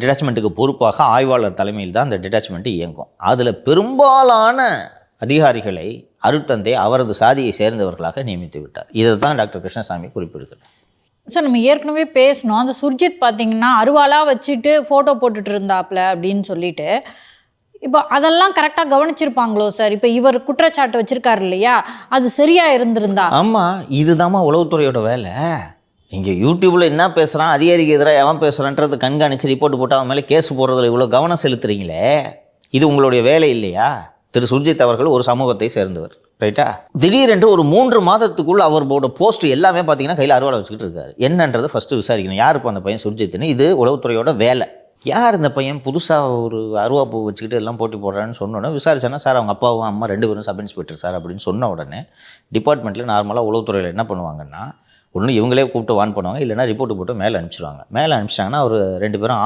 டிட்டாச்மெண்ட்டுக்கு பொறுப்பாக ஆய்வாளர் தலைமையில் தான் அந்த டிட்டாச்மெண்ட் இயங்கும். அதில் பெரும்பாலான அதிகாரிகளை அருட்தந்தை அவரது சாதியை சேர்ந்தவர்களாக நியமித்து விட்டார். இதை தான் டாக்டர் கிருஷ்ணசாமி குறிப்பிடுகிறார். சார் நம்ம ஏற்கனவே பேசணும் அந்த சுர்ஜித் பார்த்தீங்கன்னா அருவாளா வச்சுட்டு ஃபோட்டோ போட்டுட்டு இருந்தாப்ல அப்படின்னு சொல்லிட்டு. இப்போ அதெல்லாம் கரெக்டாக கவனிச்சிருப்பாங்களோ சார்? இப்போ இவர் குற்றச்சாட்டு வச்சிருக்காரு இல்லையா? அது சரியா இருந்திருந்தா? ஆமாம் இதுதாம்மா உளவுத்துறையோட வேலை. இங்கே யூடியூப்பில் என்ன பேசுகிறான் அதிகாரிக்கு எதிராக எவன் பேசுகிறான்றது கண்காணித்து ரிப்போர்ட் போட்டு அவன் மேலே கேஸ் போடுறதுல இவ்வளோ கவனம் செலுத்துறீங்களே? இது உங்களுடைய வேலை இல்லையா? திரு. சுர்ஜித் அவர்கள் ஒரு சமூகத்தை சேர்ந்தவர். ரைட்டா திடீரென்று ஒரு மூன்று மாதத்துக்குள்ள அவரோட போஸ்ட் எல்லாமே பார்த்தீங்கன்னா கையில் அறுவாலை வச்சுக்கிட்டு இருக்காரு. என்னன்றதை ஃபஸ்ட்டு விசாரிக்கணும். யார் இப்போ அந்த பையன் சுர்ஜித்னு இது உளவுத்துறையோட வேலை. யார் இந்த பையன்? புதுசாக ஒரு அருவா பூ வச்சுக்கிட்டு எல்லாம் போட்டி போடுறான்னு சொன்ன உடனே சார் அவங்க அப்பாவும் அம்மா ரெண்டு பேரும் சப் இன்ஸ்பெக்டர் சார் அப்படின்னு சொன்ன உடனே டிபார்ட்மெண்ட்டில் நார்மலாக உளவுத்துறையில் என்ன பண்ணுவாங்கன்னா ஒன்று இவங்களே கூப்பிட்டு வான் பண்ணுவாங்க. இல்லைன்னா ரிப்போர்ட் போட்டு மேலே அனுப்பிச்சிடுவாங்க மேலே அனுப்பிச்சிட்டாங்கன்னா ஒரு ரெண்டு பேரும்